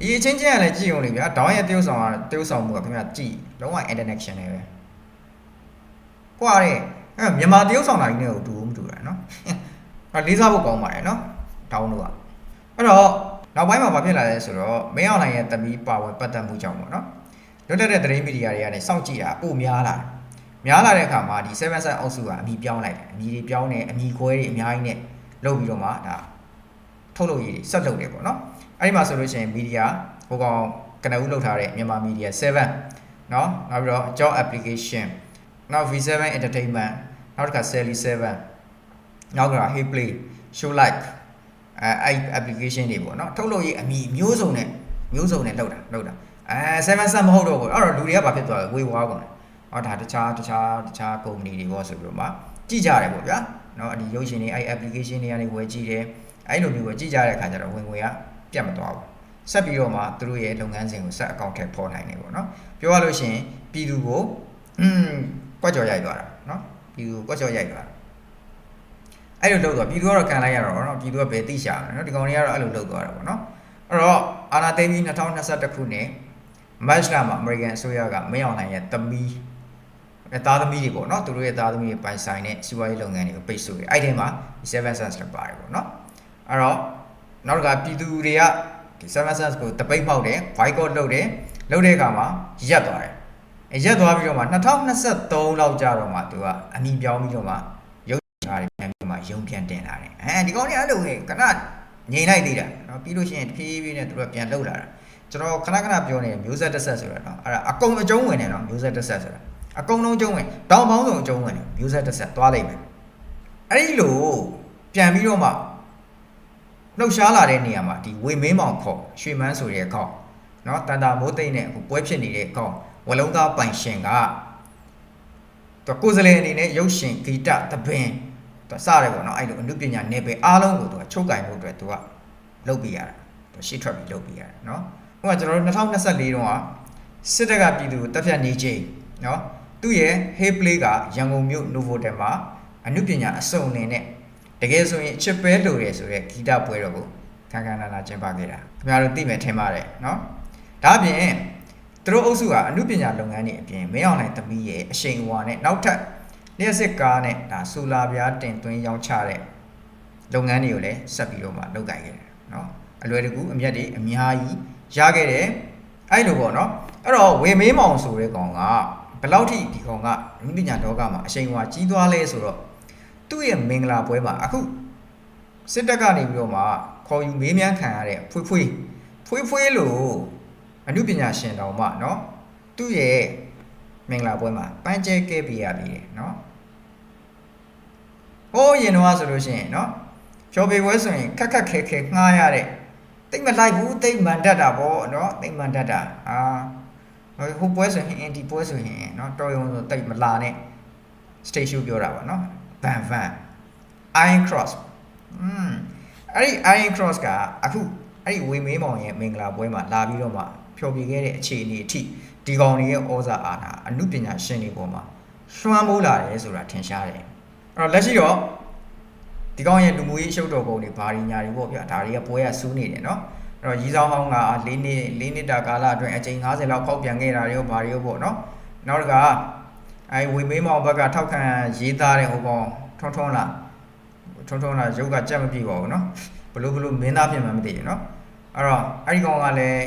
A: အရေးချင်းချင်းကလည်းကြည့်အောင်လေဗျာဒေါင်းရဲ့တရုတ်ဆောင်ကတရုတ်ဆောင်မှုကခင်ဗျာကြည့်လုံးဝ international ပဲကွာတဲ့အဲ့မြန်မာတရုတ်ဆောင်တာကြီးနဲ့ကိုတူမတူတာနော်အဲ့လေးစားဖို့ကောင်းပါတယ်နော်ဒေါင်းတို့ကအဲ့တော့ နောက်ပိုင်းမှာဘာဖြစ်လာလဲဆိုတော့မင်းအောင်လှိုင်ရဲ့တမီးပါဝင်ပတ်သက်မှုကြောင့်ပေါ့နော်လွတ်လပ်တဲ့သတင်းမီဒီယာတွေကနေစောင့်ကြည့်တာပိုများလာတယ်များလာတဲ့အခါမှာဒီ7 side အောက်စုကအမီပြောင်းလိုက်တယ်အမီတွေပြောင်းတယ်အမီခွဲတွေအများကြီးနဲ့လုပ်ပြီးတော့မှဒါထုတ်လုပ်ရေးတွေဆက်လုပ်တယ်ပေါ့နော်အဲ့ဒီမှာဆိုလို့ရှိရင်မီဒီယာဟိုကောင်ကနဦးလုပ်ထားတဲ့မြန်မာမီဒီယာ7နော်နောက်ပြီးတော့အကြောင်း application နောက် V7 entertainment နောက်တစ်ခါ Sally 7နောက်က Hey Play Show Like အဲအဲ့ application တွေပေါ့နော်ထုတ်လုပ်ရေးအမီမျိုးစုံနဲ့မျိုးစုံနဲ့လောက်တာလောက်တာအဲ seven sun မဟုတ်တော့ဘူးအဲ့တော့လူတွေကဘာဖြစ်သွားလဲဝေဝါးကုန်တယ်ဟောဒါတခြားတခြားတခြား company တွေပေါ့ဆိုပြီးတော့မှကြည့်ကြတယ်ပေါ့ဗျာနော်ဒီရုပ်ရှင်တွေအဲ့ application တွေကနေဝယ်ကြည့်တယ်အဲ့လိုမျိုးပဲကြည့်ကြတဲ့အခါကျတော့ဝင်ငွေကပြတ်မသွားဘူးဆက်ပြီးတော့မှသူတို့ရဲ့လုပ်ငန်းစဉ်ကိုဆက်အကောင့်ထဲပေါ်နိုင်တယ်ပေါ့နော်ပြောရလို့ရှိရင်ပြည်သူကိုอืมကွက်ကြော်ရိုက်သွားတာနော်ပြည်သူကိုကွက်ကြော်ရိုက်သွားတာ အဲ့လိုလုပ်သွားပြည်သူကတော့ခံလိုက်ရတော့နော်ပြည်သူကဘယ်သိရှာလဲနော်ဒီကောင်တွေကတော့အဲ့လိုလုပ်သွားတာပေါ့နော်အဲ့တော့အာနာသိန်းကြီး2021ခုနှစ်မတ်လမှာအမေရိကန်အစိုးရကမင်းအောင်နိုင်ရဲ့သမီးအဲသားသမီးတွေပေါ့နော်သူတို့ရဲ့သားသမီးတွေပိုင်ဆိုင်တဲ့စီးပွားရေးလုပ်ငန်းတွေကိုပိတ်ဆို့တယ်အဲ့ဒီမှာ7 cents လည်းပါတယ်ပေါ့နော်အဲ့တော့နောက်တစ်ခါပြည်သူတွေကဒီ7 cents ကိုတပိတ်မှောက်တယ် boycott လုပ်တယ်လုပ်တဲ့အခါမှာရက်သွားတယ်အဲရက်သွားပြီးတော့မှ2023လောက်ကြာတော့မှသူကအမိပြောင်းပြီးတော့မှရုပ်ရှားတွေပြန်ပြီးမှ ရုံပြန်တင်လာတယ်အဲဒီကောင်တွေအဲ့လိုဟဲ့ခဏငြိမ်လိုက်သေးတာနော်ပြီးလို့ရှိရင်တဖြည်းဖြည်းနဲ့သူတို့ပြန်လှုပ်လာတာကျွန်တော်ခဏခဏပြောနေမျိုးဆက်တစ်ဆက်ဆိုတာနော်အဲ့ဒါအကုန်အကျုံးဝင်တယ်နော်မျိုးဆက်တစ်ဆက်ဆိုတာအကုန်လုံးကျုံးဝင်တောင်ပေါင်းစုံအကျုံးဝင်တယ်မျိုးဆက်တစ်ဆက်သွားလိုက်မယ်အဲ့ဒီလိုပြန်ပြီးတော့မှလှုပ်ရှားလာတဲ့နေရာမှာဒီဝေမင်းမောင်ခေါ်ရွှေမန်းဆိုတဲ့ခေါက်နော်တန်တာမိုးသိမ့်နဲ့အခုပွဲဖြစ်နေတဲ့ခေါက်ဝလုံးသားပိုင်ရှင်ကသူကိုယ်စလဲအနေနဲ့ရုပ်ရှင်ဂီတသဘင် သူစရတယ်ပေါ့နော်အဲ့လိုအမှုပညာနယ်ပယ်အားလုံးကိုသူကချုပ်ကင်ဖို့အတွက်သူကလုပ်ပြရတာသူရှေ့ထွက်ပြီးလုပ်ပြရတာနော်ဟိုကကျွန်တော်တို့2024တုန်းကစစ်တပ်ကပြည်သူကိုတပ်ဖြတ်နေချိန်နော်သူ့ရဲ့ Hey Play ကရန်ကုန်မြို့ Novotel မှာအမှုပညာအစုံအနေနဲ့တကယ်ဆိုရင်ချစ်ပဲလိုတယ်ဆိုရဲဂီတပွဲတော်ကိုခန်းခန်းနာနာကျင်းပခဲ့တာခင်ဗျားတို့သိမယ်ထင်ပါတယ်နော်ဒါအပြင်သူတို့အုပ်စုကအမှုပညာလုပ်ငန်းတွေအပြင်မင်းအောင်နိုင်သမီးရဲ့အရှိန်အဝါနဲ့နောက်ထပ် လျှက်စစ်ကားနဲ့ဒါဆူလာပြားတင်သွင်းရောင်းချတဲ့လုပ်ငန်းတွေကိုလည်းဆက်ပြီးတော့မှလုပ်ကိုင်ခဲ့တယ်နော်အလွယ်တကူအမျက်တွေအများကြီးရခဲ့တယ်အဲ့လိုပေါ့နော်အဲ့တော့ဝေမေးမောင်ဆိုတဲ့ကောင်ကဘယ်လောက်ထိဒီကောင်ကလူပညာလောကမှာအရှိန်အဝါကြီးသွားလဲဆိုတော့သူ့ရဲ့မင်္ဂလာပွဲမှာအခုစစ်တပ်ကနေပြီးတော့မှခေါ်ယူမေးမြန်းခံရတဲ့ဖွေးဖွေးဖွေးဖွေးလို့အမှုပညာရှင်တော်မှเนาะသူ့ရဲ့မင်္ဂလာပွဲမှာပန်းကျဲခဲ့ပြရပြီတယ်เนาะ ဟိုးရင်တော့ဆိုလို့ရှိရင်နော်ကျော်ပေပွဲဆိုရင်ခက်ခက်ခဲခဲငှားရတဲ့တိတ်မလိုက်ဘူးတိတ်မန်တတ်တာပေါ့နော်တိတ်မန်တတ်တာအာဟိုပွဲဆိုရင်ဒီပွဲဆိုရင်နော်တော်ရုံဆိုတိတ်မလာနဲ့ stage show ပြောတာပေါ့နော် van van iron cross อืมအဲ့ဒီ iron cross ကအခုအဲ့ဒီဝေမေးမောင်ရဲ့မင်္ဂလာပွဲမှာလာပြီးတော့မှဖျော်ဖြေခဲ့တဲ့အခြေအနေအထိဒီကောင်တွေရဲ့ဩဇာအာဏာအမှုပညာရှင်တွေပေါ်မှာလွှမ်းမိုးလာတယ်ဆိုတာထင်ရှားတယ် တော့လက်ရှိတော့ဒီကောင်ရဲ့လူမှုရေးအရှုပ်တော်ပုံတွေဘာတွေညာတွေပေါ့ဗျာဒါတွေကပွဲရစူးနေတယ်နော်အဲ့တော့ရီဆောင်ဟောင်းက၄နှစ်၄နှစ်တာကာလအတွင်းအကြိမ်90လောက်ဖောက်ပြန်ခဲ့တာတွေရောဘာတွေရောပေါ့နော်နောက်တစ်ခါအဲဝေမေးမောင်ဘက်ကထောက်ခံရေးသားတဲ့ဟိုကောင်ထွန်းထွန်းလာထွန်းထွန်းလာရုပ်ကကြက်မပြည့်ပါဘူးနော်ဘလို့ဘလို့မင်းသားပြင်မှမသိဘူးနော်အဲ့တော့အဲ့ဒီကောင်ကလည်း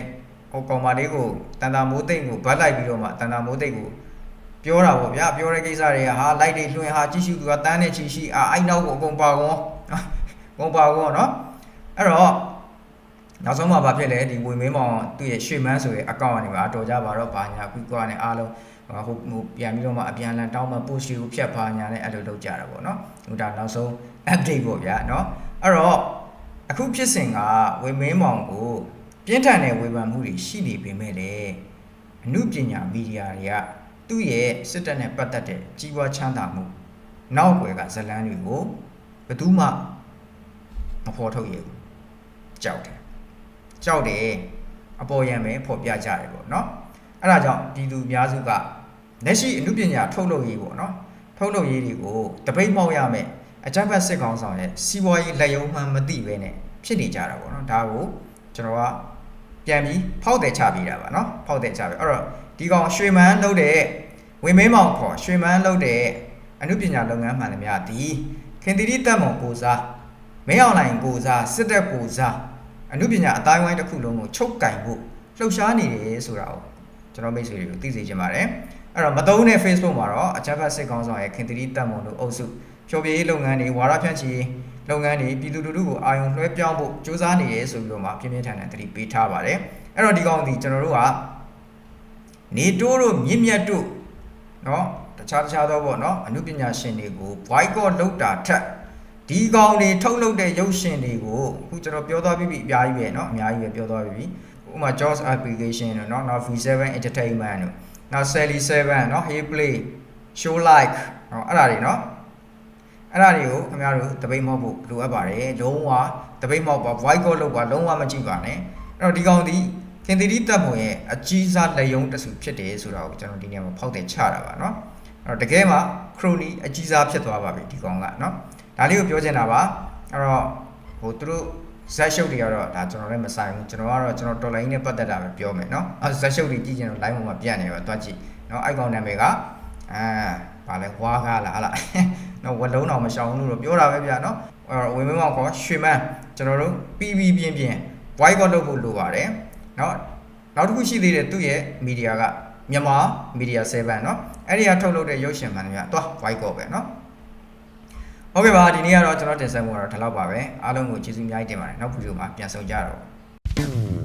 A: ဟိုကောင်မလေးကိုတန်တာမိုးသိမ့်ကိုဗတ်လိုက်ပြီးတော့မှတန်တာမိုးသိမ့်ကို ပြောတာပေါ့ဗျာပြောတဲ့ကိစ္စတွေကဟာလိုက်တွေလွှင့်ဟာကြည့်ရှုသူကတန်းနဲ့ချီရှိအာအဲ့နောက်ကိုအကုန်ပါကောအကုန်ပါကောနော်အဲ့တော့နောက်ဆုံးမှဘာဖြစ်လဲဒီဝေမင်းမောင်သူ့ရဲ့ရွှေမန်းဆိုတဲ့အကောင့်ကနေပါတော်ကြပါတော့ဘာညာကွီကွာနဲ့အားလုံးဟိုဟိုပြန်ပြီးတော့မှအပြန်လန်တောင်းမှပို့ရှိကိုဖြတ်ပါညာနဲ့အဲ့လိုလုပ်ကြတာပေါ့နော်ဟိုဒါနောက်ဆုံး update ပေါ့ဗျာနော်အဲ့တော့အခုဖြစ်စဉ်ကဝေမင်းမောင်ကိုပြင်းထန်တဲ့ဝေဖန်မှုတွေရှိနေပေမဲ့လည်းအမှုပညာမီဒီယာတွေက သူ့ရဲ့စစ်တပ်နဲ့ပတ်သက်တဲ့ကြီးပွားချမ်းသာမှုနောက်ွယ်ကဇလန်းတွေကိုဘယ်သူမှမဖော်ထုတ်ရဘူးကြောက်တယ်ကြောက်တယ်အပေါ်ယံပဲဖော်ပြကြတယ်ပေါ့နော်အဲ့ဒါကြောင့်ပြည်သူအများစုကလက်ရှိအမှုပညာထုတ်လုပ်ရေးပေါ့နော်ထုတ်လုပ်ရေးတွေကိုတပိတ်မောက်ရမယ်အကြမ်းဖက်စစ်ကောင်ဆောင်ရဲ့စီးပွားရေးလက်ရုံမှန်မသိပဲနဲ့ဖြစ်နေကြတာပေါ့နော်ဒါကိုကျွန်တော်ကပြန်ပြီးဖောက်တယ်ချပေးတာပါနော်ဖောက်တယ်ချပေးအဲ့တော့ ဒီကောင်ရွှေမန်းလုပ်တဲ့ဝင်မင်းမောင်ခေါ်ရွှေမန်းလုပ်တဲ့အမှုပညာလုပ်ငန်းမှန်သမျှဒီခင်သီရိတက်မောင်ကိုစားမင်းအောင်လိုင်ကိုစားစစ်တပ်ကိုစားအမှုပညာအတိုင်းဝိုင်းတစ်ခုလုံးကိုချုပ်ကင်ဖို့လှုပ်ရှားနေတယ်ဆိုတာကိုကျွန်တော်မိတ်ဆွေတွေကိုသိစေချင်ပါတယ်အဲ့တော့မတုံးတဲ့ Facebook မှာတော့အကြမ်းဖက်စစ်ကောင်ဆောင်ရဲ့ခင်သီရိတက်မောင်တို့အုပ်စုဖြောပြရေးလုပ်ငန်းတွေဝါရဖြန့်ချီလုပ်ငန်းတွေပြည်သူလူထုကိုအာရုံလွှဲပြောင်းဖို့စ조사နေရဲဆိုပြီးတော့မှပြင်းပြင်းထန်ထန်သတိပေးထားပါတယ်အဲ့တော့ဒီကောင်ဒီကျွန်တော်တို့က နေတိုးတို့မြင့်မြတ်တို့เนาะတခြားတခြားသောပေါ့เนาะအမှုပညာရှင်တွေကို boycott လုပ်တာထက်ဒီကောင်တွေထုတ်လုပ်တဲ့ရုပ်ရှင်တွေကိုအခုကျွန်တော်ပြောသွားပြီးပြီအများကြီးပဲเนาะအများကြီးပဲပြောသွားပြီးပြီဥပမာ Jaws application တို့เนาะနောက် V7 entertainment တို့နောက် Sally 7เนาะ Hey Play Show Like เนาะအဲ့ဒါတွေเนาะအဲ့ဒါတွေကိုခင်ဗျားတို့တပိတ်မောက်ဖို့လိုအပ်ပါတယ်လုံးဝတပိတ်မောက်ပါ boycott လုပ်ပါလုံးဝမကြည့်ပါနဲ့အဲ့တော့ဒီကောင်ဒီ ခင်သီရိတပ်ပုံရဲ့အကြီးစားလက်ယုံတစ်စုဖြစ်တယ်ဆိုတာကိုကျွန်တော်ဒီနေရာမှာဖောက်တယ်ချတာပါเนาะအဲ့တော့တကယ်မှာခရိုနီအကြီးစားဖြစ်သွားပါပြီဒီကောင်ကเนาะဒါလေးကိုပြောချင်တာပါအဲ့တော့ဟိုသူတို့ဇက်ရှုပ်တွေကတော့ဒါကျွန်တော်လည်းမဆိုင်ဘူးကျွန်တော်ကတော့ကျွန်တော်တော်လိုင်းနဲ့ပတ်သက်တာပဲပြောမယ်เนาะအဲဇက်ရှုပ်တွေကြည့်ချင်တော့ line ပေါ်မှာပြတ်နေပါတွားကြည့်เนาะအိုက်ကောင်နာမည်ကအာဗာလဲဝါကားလားဟာလားနော်ဝလုံးတော်မရှောင်ဘူးလို့ပြောတာပဲဗျာနော်အဲ့တော့ဝင်းမင်းမောင်ခေါ်ရွှေမန်းကျွန်တော်တို့ပြီးပြီးပြင်းပြင်း boycott လုပ်ဖို့လိုပါတယ် နော်နောက်တစ်ခုရှိသေးတယ်သူ့ရဲ့မီဒီယာကမြန်မာမီဒီယာ7နော်အဲ့ဒီကထုတ်လုပ်တဲ့ရုပ်ရှင်မှန်တွေကသွား white code ပဲနော်ဟုတ်ကဲ့ပါဒီနေ့ကတော့ကျွန်တော်တင်ဆက်မှုကတော့ဒီလောက်ပါပဲအားလုံးကိုကျေးဇူးအများကြီးတင်ပါတယ်နောက်ဗီဒီယိုမှာပြန်ဆုံကြတော့